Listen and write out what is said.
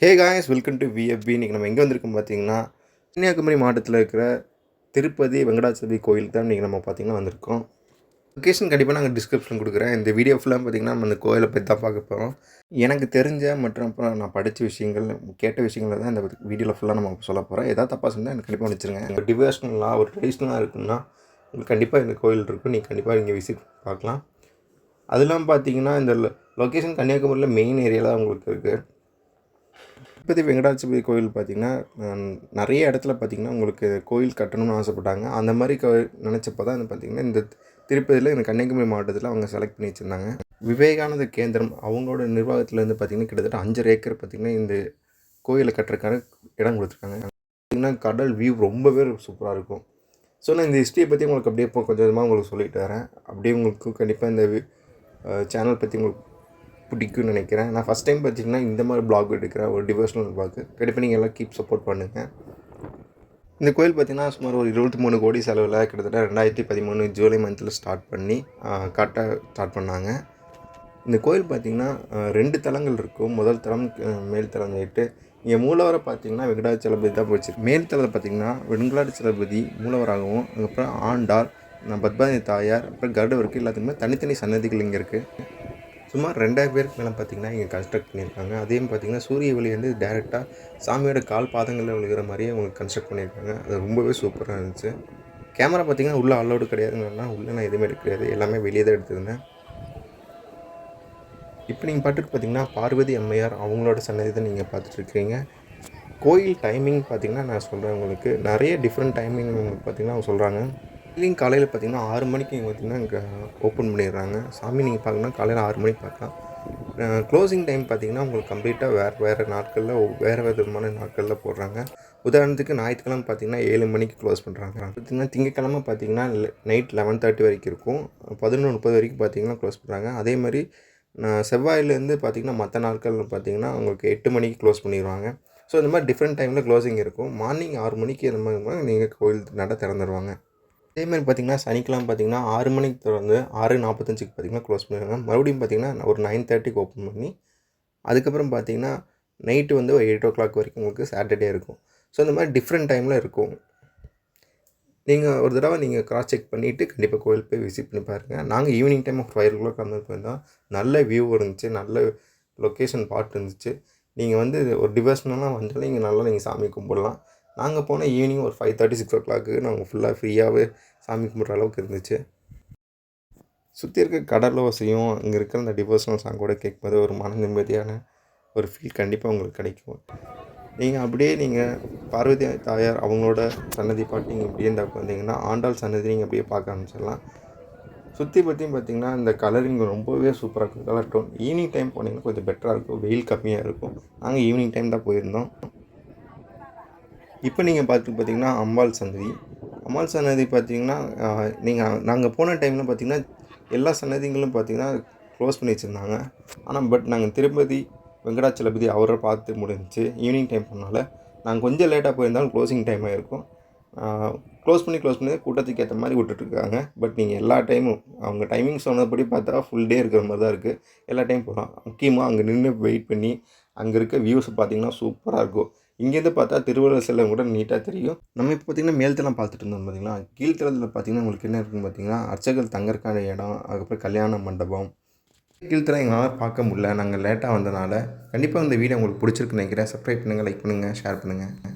Hey guys welcome to VFP இன்றைக்கி நம்ம எங்கே வந்திருக்கோம் பார்த்தீங்கன்னா கன்னியாகுமரி மாவட்டத்தில் இருக்கிற திருப்பதி வெங்கடாச்சலபதி கோயில் தான் இன்றைக்கி நம்ம பார்த்தீங்கன்னா வந்திருக்கோம். லொக்கேஷன் கண்டிப்பாக நாங்கள் டிஸ்கிரிப்ஷன் கொடுக்குறேன். இந்த வீடியோ ஃபுல்லாக பார்த்திங்கன்னா நம்ம இந்த கோயிலை பற்றி தான் பார்க்க போகிறோம் எனக்கு தெரிஞ்ச மற்றும் அப்புறம் நான் படித்த விஷயங்கள் கேட்ட விஷயங்களை தான் இந்த வீடியோவில் ஃபுல்லாக நம்ம சொல்ல போகிறோம் ஏதாவது தப்பாக சொன்னால் எனக்கு கண்டிப்பாக வச்சுருங்க ஒரு டிவோஷனலாக ஒரு ட்ரெடிஷ்னலாக இருக்குன்னா உங்களுக்கு கண்டிப்பாக இந்த கோயில் இருக்கும். நீங்கள் கண்டிப்பாக இங்கே விசிட் பார்க்கலாம். அதெல்லாம் பார்த்தீங்கன்னா இந்த லொக்கேஷன் கன்னியாகுமரியில் மெயின் ஏரியாவில் உங்களுக்கு இருக்குது திருப்பதி வெங்கடாச்சபதி கோயில் பார்த்திங்கன்னா நிறைய இடத்துல பார்த்திங்கன்னா உங்களுக்கு கோயில் கட்டணும்னு ஆசைப்பட்டாங்க. அந்த மாதிரி கோயில் நினச்சப்போ தான் வந்து பார்த்திங்கன்னா இந்த திருப்பதியில் இந்த கன்னியாகுமரி மாவட்டத்தில் அவங்க செலக்ட் பண்ணி வச்சுருந்தாங்க. விவேகானந்த கேந்திரம் அவங்களோட நிர்வாகத்தில் வந்து பார்த்திங்கன்னா கிட்டத்தட்ட அஞ்சரை ஏக்கர் பார்த்திங்கன்னா இந்த கோயிலை கட்டுறதுக்கான இடம் கொடுத்துருக்காங்க. பார்த்திங்கன்னா கடல் வியூ ரொம்பவே சூப்பராக இருக்கும். ஸோ நான் இந்த ஹிஸ்ட்ரியை பற்றி உங்களுக்கு அப்படியே இப்போ கொஞ்சம் கொஞ்சமாக உங்களுக்கு சொல்லிட்டு வரேன். அப்படியே உங்களுக்கு கண்டிப்பாக இந்த சேனல் பற்றி உங்களுக்கு பிடிக்கும்னு நினைக்கிறேன். நான் ஃபஸ்ட் டைம் பார்த்தீங்கன்னா இந்த மாதிரி பிளாக் எடுக்கிறேன் ஒரு டிவோஷனல் பிளாக் கண்டிப்பாக நீங்கள் எல்லாம் கீப் சப்போர்ட் பண்ணுங்கள் இந்த கோயில் பார்த்திங்கன்னா சுமார் ஒரு இருபத்தி மூணு கோடி செலவில் கிட்டத்தட்ட ரெண்டாயிரத்தி பதிமூணு ஜூலை மந்தில் ஸ்டார்ட் பண்ணி கரெக்டாக ஸ்டார்ட் பண்ணாங்க. இந்த கோயில் பார்த்திங்கன்னா ரெண்டு தலங்கள் இருக்கும். முதல் தளம் மேல் தளம் சொல்லிட்டு இங்கே மூலவரை பார்த்திங்கன்னா வெங்கடாச்சலபதி தான் போச்சு மேல் தளத்தை பார்த்திங்கன்னா வெங்கடாச்சலபதி மூலவராகவும் அதுக்கப்புறம் ஆண்டாள் பத்மாதி தாயார் அப்புறம் கருடவருக்கு எல்லாத்துக்குமே தனித்தனி சன்னதிகள் இங்கே இருக்குது சுமார் ரெண்டாயிரம் பேருக்கு மேலே பார்த்திங்கன்னா இங்கே கன்ஸ்ட்ரக்ட் பண்ணியிருக்காங்க. அதையும் பார்த்திங்கன்னா சூரிய ஒளி வந்து டேரெக்டாக சாமியோட கால் பாதங்களில் விழுகிற மாதிரியே அவங்க கன்ஸ்ட்ரக்ட் பண்ணியிருக்காங்க. அது ரொம்பவே சூப்பராக இருந்துச்சு. கேமரா பார்த்திங்கன்னா உள்ளே அலோடு கிடையாதுங்கன்னா உள்ளே நான் எதுவுமே எடுக்க கிடையாது. எல்லாமே வெளியே தான் எடுத்திருந்தேன். இப்போ நீங்கள் பார்த்துட்டு பார்த்தீங்கன்னா பார்வதி அம்மையார் அவங்களோட சன்னதி தான் நீங்கள் பார்த்துட்ருக்கீங்க கோயில் டைமிங் பார்த்திங்கன்னா நான் சொல்கிறேன் உங்களுக்கு. நிறைய டிஃப்ரெண்ட் டைமிங் உங்களுக்கு பார்த்திங்கன்னா அவங்க சொல்கிறாங்க ஈவினிங் காலையில் பார்த்திங்கன்னா ஆறு மணிக்கு இங்கே பார்த்திங்கன்னா இங்கே ஓப்பன் பண்ணிடுறாங்க. சாமி நீங்கள் பார்க்கணுன்னா காலையில் ஆறு மணிக்கு பார்க்கலாம் க்ளோசிங் டைம் பார்த்திங்கன்னா உங்களுக்கு கம்ப்ளீட்டாக வேறு வேறு நாட்களில் வேறு விதமான நாட்களில் போடுறாங்க. உதாரணத்துக்கு ஞாயிற்றுக்கிழமை பார்த்திங்கன்னா ஏழு மணிக்கு க்ளோஸ் பண்ணுறாங்க பார்த்திங்கன்னா திங்கக்கிழமை பார்த்திங்கன்னா நைட் லெவன் தேர்ட்டி வரைக்கும் இருக்கும். பதினொன்று முப்பது வரைக்கும் பார்த்திங்கன்னா க்ளோஸ் பண்ணுறாங்க அதே மாதிரி செவ்வாயிலேருந்து பார்த்திங்கன்னா மற்ற நாட்கள் பார்த்திங்கன்னா உங்களுக்கு எட்டு மணிக்கு க்ளோஸ் பண்ணிடுவாங்க. ஸோ இந்த மாதிரி டிஃப்ரெண்ட் டைமில் க்ளோசிங் இருக்கும். மார்னிங் ஆறு மணிக்கு இந்த மாதிரி நீங்கள் கோயில் நட திறந்துருவாங்க. அதேமாதிரி பார்த்திங்கன்னா சனிக்கிழமை பார்த்திங்கன்னா ஆறு மணிக்கு திறந்து ஆறு நாற்பத்தஞ்சுக்கு பார்த்திங்கன்னா க்ளோஸ் பண்ணிடுவாங்க. மறுபடியும் பார்த்திங்கன்னா ஒரு நைன் தேர்ட்டிக்கு ஓப்பன் பண்ணி அதுக்கப்புறம் பார்த்திங்கன்னா நைட்டு வந்து ஒரு எயிட் ஓ கிளாக் வரைக்கும் உங்களுக்கு சாட்டர்டே இருக்கும். ஸோ இந்த மாதிரி டிஃப்ரெண்ட் டைமில் இருக்கும். நீங்கள் ஒரு தடவை நீங்கள் கிராஸ் செக் பண்ணிவிட்டு கண்டிப்பாக கோயில் போய் விசிட் பண்ணி பாருங்கள் நாங்கள் ஈவினிங் டைம் ஒரு ஃபைவ் ஓ கிளாக் அந்த போயிருந்தோம். நல்ல வியூ இருந்துச்சு நல்ல லொக்கேஷன் பார்ட் இருந்துச்சு. நீங்கள் வந்து ஒரு டிவர்ஷனெலாம் வந்தாலும் இங்கே நல்லா நீங்கள் சாமி கும்பிடலாம். நாங்கள் போனால் ஈவினிங் ஒரு five thirty six o'clock நாங்கள் ஃபுல்லாக ஃப்ரீயாகவே சாமி கும்பிட்ற அளவுக்கு இருந்துச்சு. சுற்றி இருக்க கடல் ஓசையும் அங்கே இருக்கிற அந்த டிவோஷனல் சாங் கூட கேட்கும்போது ஒரு மன நிம்மதியான ஒரு ஃபீல் கண்டிப்பாக உங்களுக்கு கிடைக்கும். நீங்கள் அப்படியே நீங்கள் பார்வதி தாயார் அவங்களோட சன்னதி பாட்டு நீங்கள் இப்படியே இருந்தால் வந்தீங்கன்னா ஆண்டாள் சன்னதி நீங்கள் அப்படியே பார்க்க ஆரம்பிச்சிடலாம். சுற்றி பற்றியும் பார்த்தீங்கன்னா இந்த கலரிங் ரொம்பவே சூப்பராக இருக்கும். கலர் டோன் ஈவினிங் டைம் போனீங்கன்னா கொஞ்சம் பெட்டராக இருக்கும். வெயில் கம்மியாக இருக்கும். நாங்கள் ஈவினிங் டைம் தான் போயிருந்தோம். இப்போ நீங்கள் பார்த்து பார்த்தீங்கன்னா அம்பாள் சன்னதி. அம்பாள் சன்னதி பார்த்தீங்கன்னா நீங்கள் நாங்கள் போன டைமில் பார்த்தீங்கன்னா எல்லா சன்னதிங்களும் பார்த்தீங்கன்னா க்ளோஸ் பண்ணி வச்சுருந்தாங்க. ஆனால் பட் நாங்கள் திருப்பதி வெங்கடாச்சலபதி அவரை பார்த்து முடிஞ்சிச்சு. ஈவினிங் டைம் பண்ணனால நாங்கள் கொஞ்சம் லேட்டாக போயிருந்தாலும் க்ளோசிங் டைம் ஆகிருக்கும் க்ளோஸ் பண்ணி க்ளோஸ் பண்ணி கூட்டத்துக்கு ஏற்ற மாதிரி விட்டுட்ருக்காங்க பட் நீங்கள் எல்லா டைமும் அவங்க டைமிங் சொன்னபடி பார்த்தா ஃபுல் டே இருக்கிற மாதிரி தான் இருக்குது எல்லா டைம் போகலாம். முக்கியமாக அங்கே நின்று வெயிட் பண்ணி அங்கே இருக்க வியூஸை பார்த்தீங்கன்னா சூப்பராக இருக்கும். இங்கேருந்து பார்த்தா திருவள்ளுவர் செல்லம் கூட நீட்டாக தெரியும். நம்ம இப்போ பார்த்திங்கன்னா மேல்தளம் பார்த்துட்டு இருந்தோம் பார்த்தீங்களா? கீழ்த்தளத்தில் பார்த்திங்கன்னா உங்களுக்கு என்ன இருக்குன்னு பார்த்தீங்கன்னா அர்ச்சகர் தங்கறக்கான இடம் அதுக்கப்புறம் கல்யாண மண்டபம். கீழ்த்தளம் எங்களால் பார்க்க முடியல. நாங்கள் லேட்டாக வந்தனால கண்டிப்பாக இந்த வீடியோ உங்களுக்கு பிடிச்சிருக்குன்னு நினைக்கிறேன். சப்ஸ்கிரைப் பண்ணுங்கள் லைக் பண்ணுங்கள் ஷேர் பண்ணுங்கள்